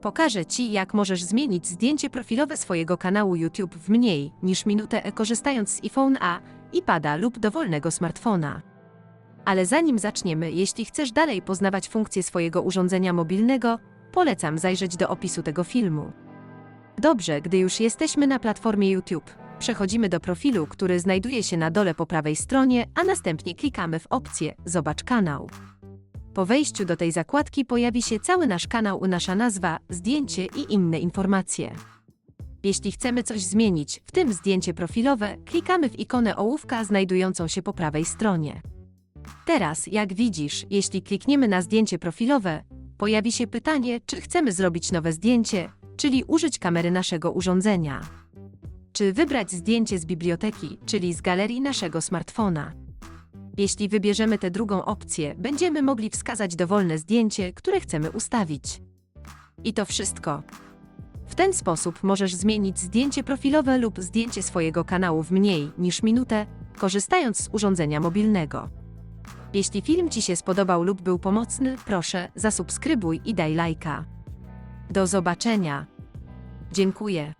Pokażę Ci, jak możesz zmienić zdjęcie profilowe swojego kanału YouTube w mniej niż minutę korzystając z iPhone A, iPada lub dowolnego smartfona. Ale zanim zaczniemy, jeśli chcesz dalej poznawać funkcje swojego urządzenia mobilnego, polecam zajrzeć do opisu tego filmu. Dobrze, gdy już jesteśmy na platformie YouTube, przechodzimy do profilu, który znajduje się na dole po prawej stronie, a następnie klikamy w opcję Zobacz kanał. Po wejściu do tej zakładki pojawi się cały nasz kanał, nasza nazwa, zdjęcie i inne informacje. Jeśli chcemy coś zmienić, w tym zdjęcie profilowe, klikamy w ikonę ołówka znajdującą się po prawej stronie. Teraz, jak widzisz, jeśli klikniemy na zdjęcie profilowe, pojawi się pytanie, czy chcemy zrobić nowe zdjęcie, czyli użyć kamery naszego urządzenia. Czy wybrać zdjęcie z biblioteki, czyli z galerii naszego smartfona. Jeśli wybierzemy tę drugą opcję, będziemy mogli wskazać dowolne zdjęcie, które chcemy ustawić. I to wszystko. W ten sposób możesz zmienić zdjęcie profilowe lub zdjęcie swojego kanału w mniej niż minutę, korzystając z urządzenia mobilnego. Jeśli film Ci się spodobał lub był pomocny, proszę zasubskrybuj i daj lajka. Do zobaczenia. Dziękuję.